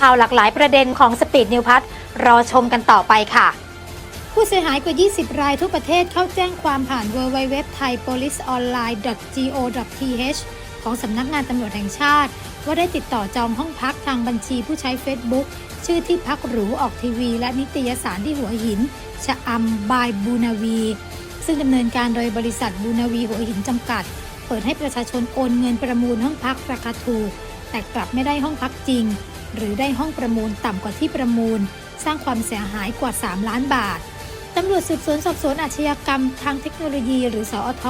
ข่าวหลากหลายประเด็นของสปีดนิวพัทรอชมกันต่อไปค่ะ ผู้เสียหายกว่า 20 รายทั่วประเทศเข้าแจ้งความผ่าน w w w t h a i p o l i c e o n l i n e g o t h ของสำนักงานตำรวจแห่งชาติ ว่าได้ติดต่อจองห้องพักทางบัญชีผู้ใช้ Facebook ชื่อที่พักหรูออกทีวี และนิตยสารที่หัวหิน ชะอำบายบูนาวี ซึ่งดำเนินการโดยบริษัทบูนาวีหัวหินจำกัด เปิดให้ประชาชนโอนเงินประมูลห้องพักราคาถูกแต่กลับไม่ได้ห้องพักจริง หรือได้ห้องประมูลต่ำกว่าที่ประมูล สร้างความเสียหายกว่า 3 ล้านบาทตำรวจสืบสวนสอบสวนอาชญากรรมทางเทคโนโลยี หรือสอท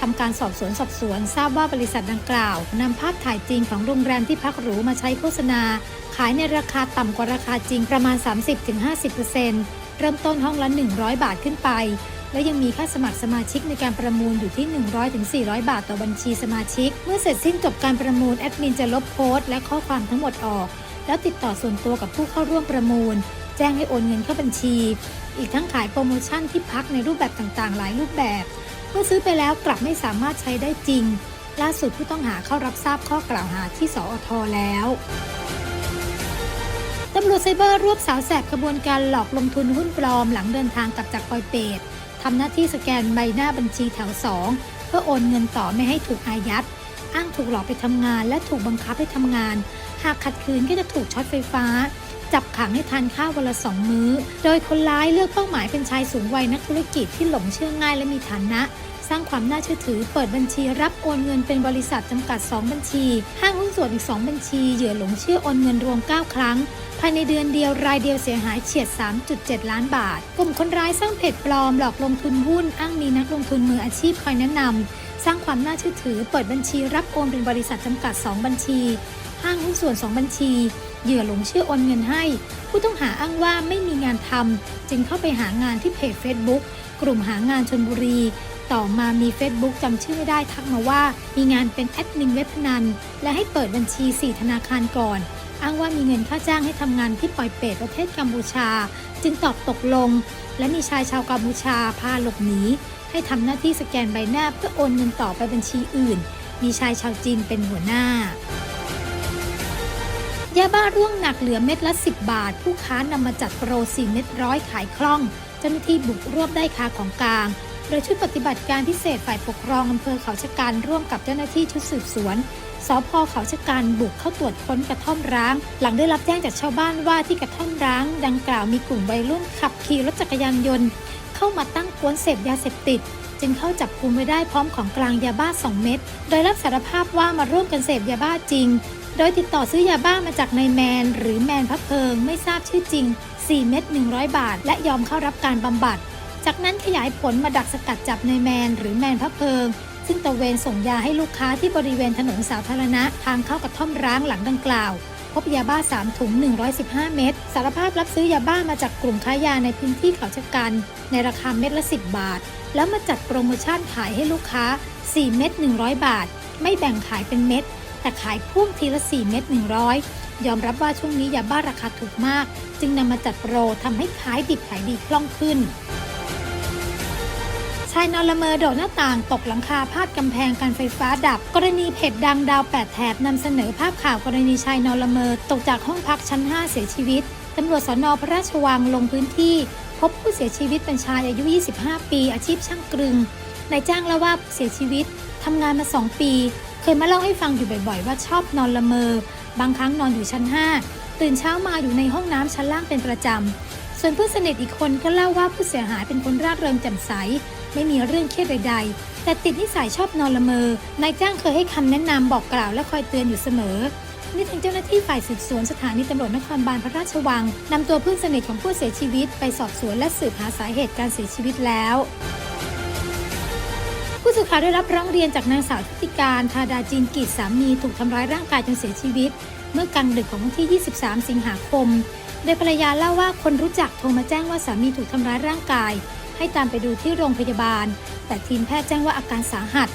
ทำการสอบสวนสอบสวน ทราบว่าบริษัทดังกล่าวนำภาพถ่ายจริงของโรงแรมที่พักหรูมาใช้โฆษณา ขายในราคาต่ำกว่าราคาจริงประมาณ 30-50%เริ่มต้นห้องละ 100 บาทขึ้นไป และยังมีค่าสมัครสมาชิกในการประมูลอยู่ที่ 100-400 บาทต่อบัญชีสมาชิก เมื่อเสร็จสิ้นจบการประมูลแอดมินจะลบโพสต์และข้อความทั้งหมดออก แล้วติดต่อส่วนตัวกับผู้เข้าร่วมประมูล แจ้งให้โอนเงินเข้าบัญชี อีกทั้งขายโปรโมชั่นที่พักในรูปแบบต่างๆ หลายรูปแบบ เมื่อซื้อไปแล้วกลับไม่สามารถใช้ได้จริง ล่าสุดผู้ต้องหาเข้ารับทราบข้อกล่าวหาที่สอทแล้วตำรวจไซเบอร์รวบสาวแสบขบวนการหลอกลงทุนหุ้นปลอมหลังเดินทางกลับจากปอยเปตทำหน้าที่สแกนใบหน้าบัญชีแถว 2 เพื่อโอนเงินต่อไม่ให้ถูกอายัด อ้างถูกหลอกไปทำงาน และถูกบังคับให้ทำงาน หากขัดขืนก็จะถูกช็อตไฟฟ้า จับขังให้ทานข้าววันละสองมื้อ โดยคนร้ายเลือกเป้าหมายเป็นชายสูงวัยนักธุรกิจที่หลงเชื่อง่ายและมีฐานะสร้างความน่าเชื่อถือ เปิดบัญชีรับโอนเงินเป็นบริษัทจำกัด 2 บัญชี ห้างหุ้นส่วนอีก 2 บัญชี เหยื่อหลงเชื่อโอนเงินรวม 9 ครั้ง ภายในเดือนเดียวรายเดียวเสียหายเฉียด 3.7 ล้านบาท กลุ่มคนร้ายสร้างเพจปลอมหลอกลงทุนหุ้นอ้างมีนักลงทุนมืออาชีพคอยแนะนำสร้างความน่าเชื่อถือ เปิดบัญชีรับโอนเป็นบริษัทจำกัด 2 บัญชี ห้างหุ้นส่วน 2 บัญชี เหยื่อหลงเชื่อโอนเงินให้ ผู้ต้องหาอ้างว่าไม่มีงานทำจึงเข้าไปหางานที่เพจ Facebook กลุ่มหางานชนบุรี ต่อมามี Facebook จำชื่อไม่ได้ทักมาว่า มีงานเป็นแอดมินเว็บพนันและให้เปิดบัญชี 4 ธนาคารก่อน อ้างว่ามีเงินค่าจ้างให้ทำงานที่ปอยเปตประเทศกัมพูชา จึงตอบตกลง และมีชายชาวกัมพูชาพาหลบหนีให้ทำหน้าที่สแกนใบหน้าเพื่อโอนเงินต่อไปบัญชีอื่น มีชายชาวจีนเป็นหัวหน้ายาบ้าร่วงหนักเหลือเม็ดละ 10 บาท ผู้ค้านำมาจัดโปร4เม็ดร้อยขายคล่องเจ้าหน้าที่บุกรวบได้คาของกลางโดยชุดปฏิบัติการพิเศษฝ่ายปกครองอำเภอเขาชะกันร่วมกับเจ้าหน้าที่ชุดสืบสวน สพเขาชะกันบุกเข้าตรวจค้นกระท่อมร้าง หลังได้รับแจ้งจากชาวบ้านว่าที่กระท่อมร้าง ดังกล่าวมีกลุ่มวัยรุ่นขับขี่รถจักรยานยนต์ เข้ามาตั้งกวนเสพยาเสพติด จึงเข้าจับกุมไว้ได้พร้อมของกลางยาบ้า 2 เม็ดโดยรับสารภาพว่ามาร่วมกันเสพยาบ้าจริง โดยติดต่อซื้อยาบ้ามาจากนายแมน หรือแมนพับเพิงไม่ทราบชื่อจริง 4 เม็ด100 บาท และยอมเข้ารับการบำบัด จากนั้นขยายผลมาดักสกัดจับนายแมน หรือแมนพับเพิง ซึ่งตะเวนส่งยาให้ลูกค้าที่บริเวณถนนสาธารณะ ทางเข้ากระท่อมร้างหลังดังกล่าว พบยาบ้า 3 ถุง 115 เม็ดสารภาพรับซื้อยาบ้ามาจากกลุ่มค้ายาในพื้นที่เขาชะกัน ในราคาเม็ดละ 10 บาท แล้วมาจัดโปรโมชั่นขายให้ลูกค้า 4 เม็ด100 บาท ไม่แบ่งขายเป็นเม็ดแต่ขายพ่วงทีละ 4 เม็ด100 ยอมรับว่าช่วงนี้ยาบ้าราคาถูกมาก จึงนำมาจัดโปรทำให้ขายดิบขายดีคล่องขึ้นายนอนละเมอโดดหน้าต่างตกหลังคาพาดกำแพงการไฟฟ้าดับ กรณีเพจดังดาว8แถบนำเสนอภาพข่าวกรณีชายนอนละเมอตกจากห้องพักชั้น 5 เสียชีวิตตำรวจสนพระราชวังลงพื้นที่ พบผู้เสียชีวิตเป็นชายอายุ 25 ปี อาชีพช่างกลึงนายจ้างเล่าว่าผู้เสียชีวิตทำงานมา 2 ปี เคยมาเล่าให้ฟังอยู่บ่อยๆ ว่าชอบนอนละเมอ บางครั้งนอนอยู่ชั้น 5 ตื่นเช้ามาอยู่ในห้องน้ำชั้นล่างเป็นประจำ ส่วนเพื่อนสนิทอีกคนก็เล่าว่าผู้เสียหายเป็นคนร่าเริงแจ่มใส ไม่มีเรื่องเครียดใดๆ แต่ติดนิสัยชอบนอนละเมอนายจ้างเคยให้คำแนะนำบอกกล่าวและคอยเตือนอยู่เสมอนี่ทางเจ้าหน้าที่ฝ่ายสืบสวนสถานีตำรวจนครบาลพระราชวังนำตัวเพื่อนสนิทของผู้เสียชีวิต ไปสอบสวนและสืบหาสาเหตุการเสียชีวิตแล้ว ผู้สื่อข่าวได้รับร้องเรียนจากนางสาวทิติการธาดาจีนกิจสามีถูกทำร้ายร่างกายจนเสียชีวิต เมื่อกลางดึกของวันที่ 23 สิงหาคม โดยภรรยาเล่าว่าคนรู้จักโทรมาแจ้งว่าสามีถูกทำร้ายร่างกาย ให้ตามไปดูที่โรงพยาบาล แต่ทีมแพทย์แจ้งว่าอาการสาหัส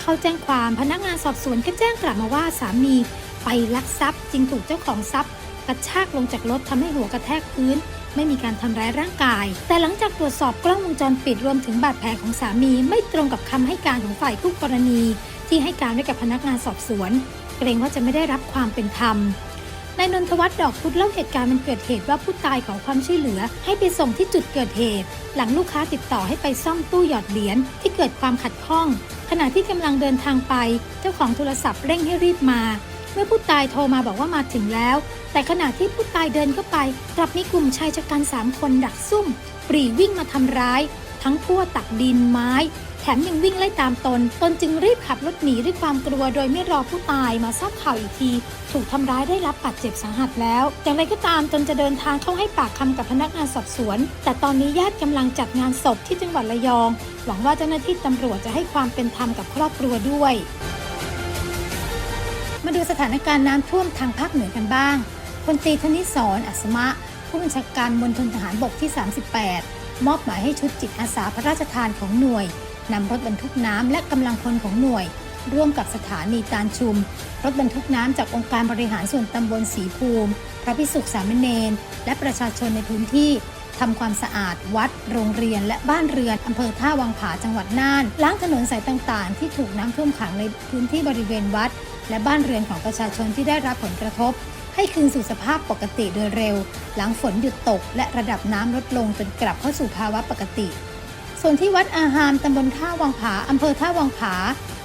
เขาแจ้งความพนักงานสอบสวนก็แจ้งกลับมาว่าสามีไปลักทรัพย์จึงถูกเจ้าของทรัพย์กระชากลงจากรถทำให้หัวกระแทกพื้น ไม่มีการทำร้ายร่างกาย แต่หลังจากตรวจสอบกล้องวงจรปิดรวมถึงบาดแผลของสามีไม่ตรงกับคำให้การของฝ่ายคู่กรณี ที่ให้การไว้กับพนักงานสอบสวน เกรงว่าจะไม่ได้รับความเป็นธรรม นายนนทวัฒน์ดอกพุธเล่าเหตุการณ์มันเกิดเหตุว่าผู้ตายขอความช่วยเหลือ ให้ไปส่งที่จุดเกิดเหตุ หลังลูกค้าติดต่อให้ไปซ่อมตู้หยอดเหรียญที่เกิดความขัดข้อง ขณะที่กำลังเดินทางไป เจ้าของโทรศัพท์เร่งให้รีบมา เมื่อผู้ตายโทรมาบอกว่ามาถึงแล้ว แต่ขณะที่ผู้ตายเดินเข้าไป กลับมีกลุ่มชายชะกันสามคนดักซุ่ม ปรีวิ่งมาทำร้าย ทั้งพั่วตักดินไม้ แถมยังวิ่งไล่ตามตน ตนจึงรีบขับรถหนีด้วยความกลัวโดยไม่รอผู้ตายมาทราบข่าวอีกที ถูกทำร้ายได้รับบาดเจ็บสาหัสแล้วอย่างไรก็ตามตนจะเดินทางเข้าให้ปากคำกับพนักงานสอบสวน แต่ตอนนี้ญาติกำลังจัดงานศพที่จังหวัดระยอง หวังว่าเจ้าหน้าที่ตำรวจจะให้ความเป็นธรรมกับครอบครัวด้วย มาดูสถานการณ์น้ำท่วมทางภาคเหนือกันบ้างพลตรีธนิศรอัศมะ ผู้บัญชาการมณฑลทหารบกที่ 38 มอบหมายให้ชุดจิตอาสาพระราชทานของหน่วย นำรถบรรทุกน้ำและกำลังพลของหน่วย ร่วมกับสถานีตาลชุม รถบรรทุกน้ำจากองค์การบริหารส่วนตำบลสีภูมิ พระพิสุขสามเณรและประชาชนในพื้นที่ทำความสะอาดวัด โรงเรียน และบ้านเรือนอำเภอท่าวังผาจังหวัดน่าน ล้างถนนสายต่างๆ ที่ถูกน้ำท่วมขังในพื้นที่บริเวณวัด และบ้านเรือนของประชาชนที่ได้รับผลกระทบ ให้คืนสู่สภาพปกติโดยเร็ว หลังฝนหยุดตก และระดับน้ำลดลงจนกลับเข้าสู่ภาวะปกติ ส่วนที่วัดอาหามตำบลท่าวังผาอำเภอท่าวังผา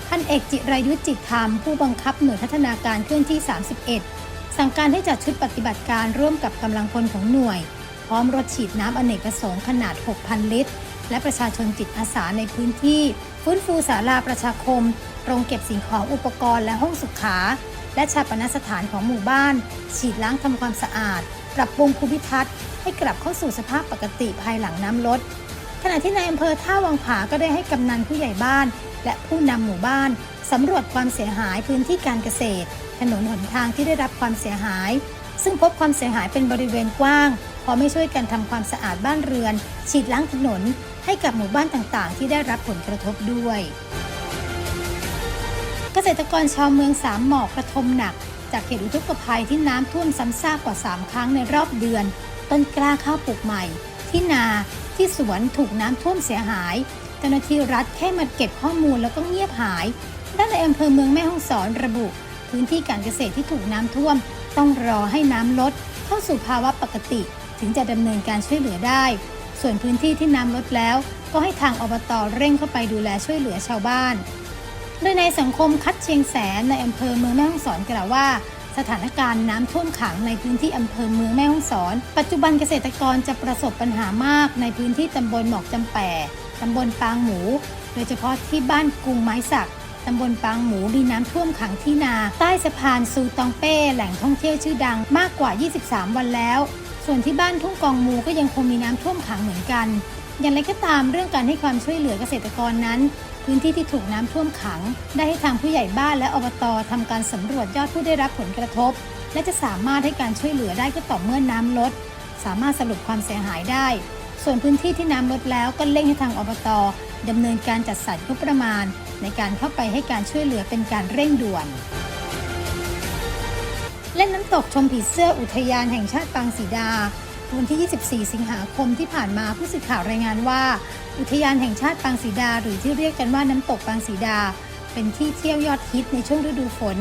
พันเอกจิรายุทธจิตธรรม ผู้บังคับหน่วยพัฒนาการเคลื่อนที่ 31 สั่งการให้จัดชุดปฏิบัติการร่วมกับกำลังพลของหน่วย พร้อมรถฉีดน้ำอเนกประสงค์ขนาด 6,000 ลิตร และประชาชนจิตอาสาในพื้นที่ ฟื้นฟูศาลาประชาคม โรงเก็บสิ่งของอุปกรณ์และห้องสุขา และชาปนสถานของหมู่บ้าน ฉีดล้างทำความสะอาด ปรับปรุงภูมิทัศน์ให้กลับเข้าสู่สภาพปกติภายหลังน้ำลด ขณะที่ในอำเภอท่าวังผาก็ได้ให้กำนันผู้ใหญ่บ้าน และผู้นำหมู่บ้านสำรวจความเสียหายพื้นที่การเกษตร ถนนหนทางที่ได้รับความเสียหาย ซึ่งพบความเสียหายเป็นบริเวณกว้างพอไม่ช่วยกันทำความสะอาดบ้านเรือน ฉีดล้างถนน ให้กับหมู่บ้านต่างๆ ที่ได้รับผลกระทบด้วย เกษตรกรชาวเมืองสามหมอกกระทมหนัก จากเหตุอุทกภัยที่น้ำท่วมซ้ำซากกว่า 3 ครั้งในรอบเดือน ต้นกล้าข้าวปลูกใหม่ ที่นา ที่สวนถูกน้ำท่วมเสียหาย เจ้าหน้าที่รัฐแค่มาเก็บข้อมูลแล้วก็เงียบหาย ด้านในอำเภอเมืองแม่ฮ่องสอนระบุ พื้นที่การเกษตรที่ถูกน้ำท่วม ต้องรอให้น้ำลด เข้าสู่ภาวะปกติ ถึงจะดำเนินการช่วยเหลือได้ ส่วนพื้นที่ที่น้ำลดแล้ว ก็ให้ทางอบตเร่งเข้าไปดูแลช่วยเหลือชาวบ้านโดยในสังคมคัดเชียงแสนในอำเภอเมืองแม่ฮ่องสอนกล่าวว่า สถานการณ์น้ำท่วมขังในพื้นที่อำเภอเมืองแม่ฮ่องสอน ปัจจุบันเกษตรกรจะประสบปัญหามากในพื้นที่ตำบลหมอกจำแปตำบลปางหมู โดยเฉพาะที่บ้านกรุงไม้สักตำบลปางหมูมีน้ำท่วมขังที่นา ใต้สะพานซูตองเป้แหล่งท่องเที่ยวชื่อดังมากกว่า 23 วันแล้ว ส่วนที่บ้านทุ่งกองมูก็ยังคงมีน้ำท่วมขังเหมือนกัน อย่างไรก็ตามเรื่องการให้ความช่วยเหลือเกษตรกรนั้น พื้นที่ที่ถูกน้ำท่วมขัง ได้ให้ทางผู้ใหญ่บ้านและอบตทำการสำรวจยอดผู้ได้รับผลกระทบ และจะสามารถให้การช่วยเหลือได้ก็ต่อเมื่อน้ำลด สามารถสรุปความเสียหายได้ ส่วนพื้นที่ที่น้ำลดแล้วก็เร่งให้ทางอบตดำเนินการจัดสรรงบประมาณ ในการเข้าไปให้การช่วยเหลือเป็นการเร่งด่วนเล่นน้ำตกชมผีเสื้ออุทยานแห่งชาติปางสีดา วันที่ 24 สิงหาคมที่ผ่านมาผู้สื่อข่าวรายงานว่า อุทยานแห่งชาติปางสีดา หรือที่เรียกกันว่าน้ำตกปางสีดา เป็นที่เที่ยวยอดฮิตในช่วงฤดูฝน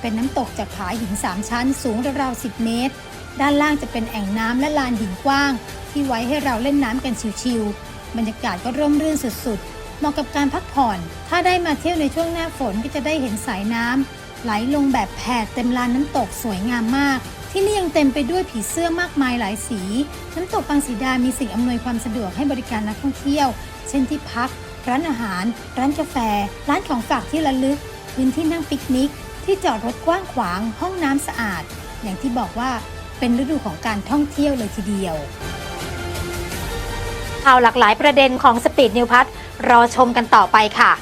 เป็นน้ำตกจากผาหิน 3 ชั้น สูงราวๆ 10 เมตร ด้านล่างจะเป็นแอ่งน้ำและลานหินกว้าง ที่ไว้ให้เราเล่นน้ำกันชิวๆบรรยากาศก็ร่มรื่นสุดๆเหมาะกับการพักผ่อน ถ้าได้มาเที่ยวในช่วงหน้าฝนก็จะได้เห็นสายน้ำไหลลงแบบแผ่เต็มลานน้ำตกสวยงามมาก ที่นี่ยังเต็มไปด้วยผีเสื้อมากมายหลายสี น้ำตกบางสีดา มีสิ่งอำนวยความสะดวกให้บริการนักท่องเที่ยว เช่นที่พัก ร้านอาหาร ร้านกาแฟ ร้านของฝากที่ระลึก พื้นที่นั่งปิกนิก ที่จอดรถกว้างขวาง ห้องน้ำสะอาด อย่างที่บอกว่าเป็นฤดูของการท่องเที่ยวเลยทีเดียว ข่าวหลากหลายประเด็นของสปีดนิวพัทรอชมกันต่อไปค่ะ